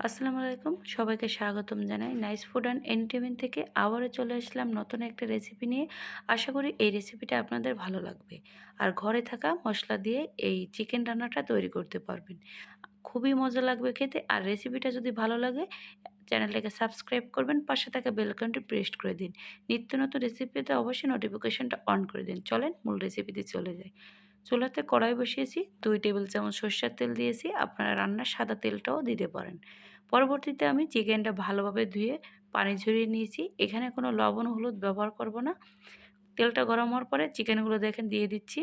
আসসালামু আলাইকুম। সবাইকে স্বাগতম জানাই নাইস ফুড অ্যান্ড এন্টারটেনমেন্ট থেকে। আবারও চলে আসলাম নতুন একটা রেসিপি নিয়ে। আশা করি এই রেসিপিটা আপনাদের ভালো লাগবে। আর ঘরে থাকা মশলা দিয়ে এই চিকেন রান্নাটা তৈরি করতে পারবেন। খুবই মজা লাগবে খেতে। আর রেসিপিটা যদি ভালো লাগে, চ্যানেলটাকে সাবস্ক্রাইব করবেন, পাশে থাকা বেলকনটি প্রেস করে দিন। নিত্য নতুন রেসিপিতে অবশ্যই নোটিফিকেশনটা অন করে দিন। চলেন মূল রেসিপিতে চলে যাই। চুলাতে কড়াই বসিয়েছি, দুই টেবিল চামচ সর্ষের তেল দিয়েছি, আপনারা রান্নার সাদা তেলটাও দিতে পারেন। পরবর্তীতে আমি চিকেনটা ভালোভাবে ধুয়ে পানি ঝরিয়ে নিয়েছি, এখানে কোনো লবণ হলুদ ব্যবহার করব না। তেলটা গরম হওয়ার পরে চিকেনগুলো দেখেন দিয়ে দিচ্ছি।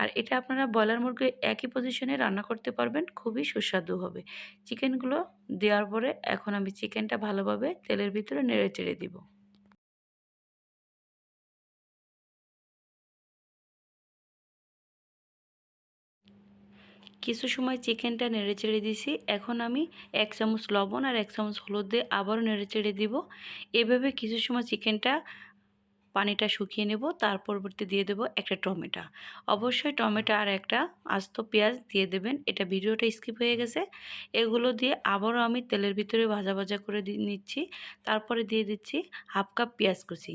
আর এটা আপনারা ব্রয়লার মুরগি একই পজিশনে রান্না করতে পারবেন, খুবই সুস্বাদু হবে। চিকেনগুলো দেওয়ার পরে এখন আমি চিকেনটা ভালোভাবে তেলের ভিতরে নেড়ে চেড়ে দিব। কিছু সময় চিকেনটা নেড়ে চেড়ে দিছি। এখন আমি এক চামচ লবণ আর এক চামচ হলুদ দিয়ে আবারও নেড়ে চেড়ে দিব। এভাবে কিছু সময় চিকেনটা পানিটা শুকিয়ে নেব, তার পরবর্তী দিয়ে দেব একটা টমেটো। অবশ্যই টমেটো আর একটা আস্ত পেঁয়াজ দিয়ে দেবেন, এটা ভিডিওটা স্কিপ হয়ে গেছে। এগুলো দিয়ে আবারও আমি তেলের ভিতরে ভাজা ভাজা করে নিচ্ছি, তারপরে দিয়ে দিচ্ছি হাফ কাপ পেঁয়াজ কুচি।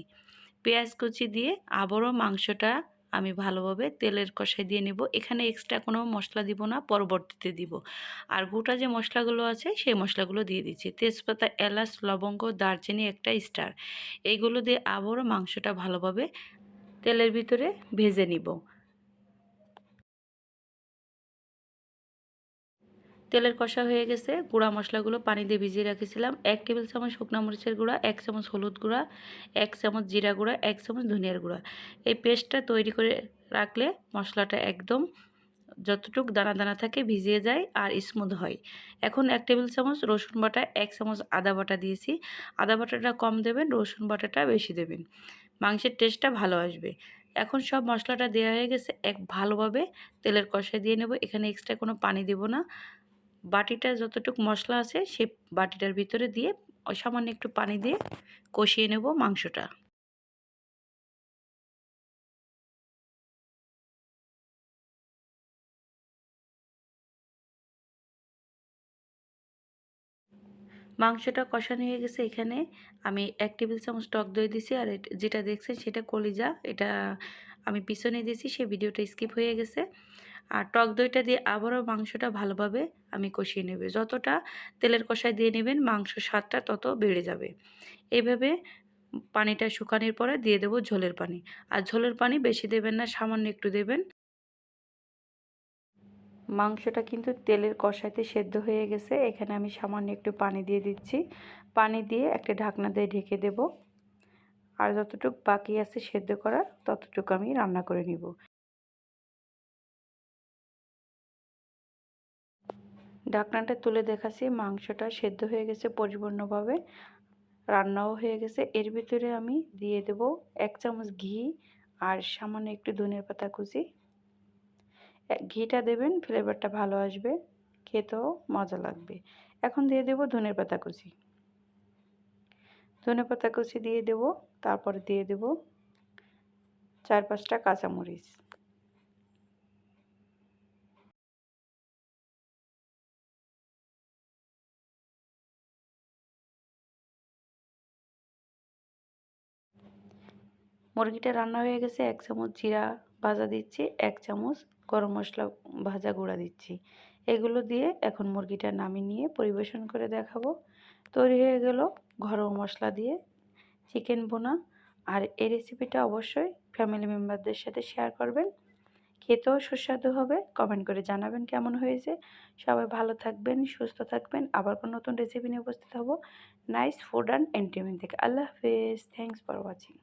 পেঁয়াজ কুচি দিয়ে আবারও মাংসটা আমি ভালোভাবে তেলের কষাই দিয়ে নেব। এখানে এক্সট্রা কোনো মশলা দিব না, পরবর্তীতে দিব। আর গোটা যে মশলাগুলো আছে, সেই মশলাগুলো দিয়ে দিচ্ছি। তেজপাতা, এলাচ, লবঙ্গ, দারচিনি একটা স্টার এইগুলো দিয়ে আবারও মাংসটা ভালোভাবে তেলের ভিতরে ভেজে নিব। তেলের কষা হয়ে গেছে। গুঁড়া মশলাগুলো পানি দিয়ে ভিজিয়ে রেখেছিলাম। এক টেবিল চামচ শুকনা মরিচের গুঁড়া, এক চামচ হলুদ গুঁড়া, এক চামচ জিরা গুঁড়া, এক চামচ ধনিয়ার গুঁড়া। এই পেস্টটা তৈরি করে রাখলে মশলাটা একদম যতটুক দানা দানা থাকে ভিজিয়ে যায় আর স্মুথ হয়। এখন এক টেবিল চামচ রসুন বাটা, এক চামচ আদা বাটা দিয়েছি। আদা বাটাটা কম দেবেন, রসুন বাটাটা বেশি দেবেন। মাংসের টেস্টটা ভালো আসবে। এখন সব মশলাটা দেওয়া হয়ে গেছে। এক ভালোভাবে তেলের কষায় দিয়ে নেব। এখানে এক্সট্রা কোনো পানি দেব না। বাটিটা যতটুকু মশলা আছে, সে বাটিটার ভিতরে দিয়ে সামান্য একটু পানি দিয়ে কষিয়ে নেব মাংসটা। মাংসটা কষানো হয়ে গেছে এখানে। আমি এক টেবিল চামচ টক দই দিছি আর যেটা দেখছেন সেটা কলিজা। এটা আমি পিছনে দিয়েছি সেই ভিডিওটা স্কিপ হয়ে গেছে। আর টক দইটা দিয়ে আবারও মাংসটা ভালোভাবে আমি কষিয়ে নেবে। যতটা তেলের কষায় দিয়ে নেবেন, মাংস স্বাদটা তত বেড়ে যাবে। এইভাবে পানিটা শুকানোর পরে দিয়ে দেবো ঝোলের পানি। আর ঝোলের পানি বেশি দেবেন না, সামান্য একটু দেবেন। মাংসটা কিন্তু তেলের কষাইতে সেদ্ধ হয়ে গেছে। এখানে আমি সামান্য একটু পানি দিয়ে দিচ্ছি। পানি দিয়ে একটা ঢাকনা দিয়ে ঢেকে দেব। আর যতটুকু বাকি আছে সেদ্ধ করা ততটুকু আমি রান্না করে নিব। ঢাকনাটা তুলে দেখাচ্ছি। মাংসটা সেদ্ধ হয়ে গেছে পরিপূর্ণভাবে। রান্নাও হয়ে গেছে। এর ভিতরে আমি দিয়ে দেব এক চামচ ঘি আর সামান্য একটু ধনের পাতা কুচি। ঘিটা দেবেন, ফ্লেভারটা ভালো আসবে, খেতেও মজা লাগবে। এখন দিয়ে দেব ধনের পাতা কুচি। ধনে পাতা কুচি দিয়ে দেব, তারপরে দিয়ে দেব চার পাঁচটা কাঁচামরিচ। মুরগিটা রান্না হয়ে গেছে, এক চামচ জিরা ভাজা দিচ্ছি, এক চামচ গরম মশলা ভাজা গুঁড়া দিচ্ছি। এগুলো দিয়ে এখন মুরগিটা নামিয়ে নিয়ে পরিবেশন করে দেখাবো। তৈরি হয়ে গেল ঘরোয়া মশলা দিয়ে চিকেন বোনা আর এই রেসিপিটা অবশ্যই ফ্যামিলি মেম্বারদের সাথে শেয়ার করবেন। খেতেও সুস্বাদু হবে কমেন্ট করে জানাবেন কেমন হয়েছে। সবাই ভালো থাকবেন, সুস্থ থাকবেন। আবার কোনো নতুন রেসিপি নিয়ে উপস্থিত হব। নাইস ফুড অ্যান্ড এন্টারটেনমেন্ট থেকে। আল্লাহ হাফেজ। Thanks for watching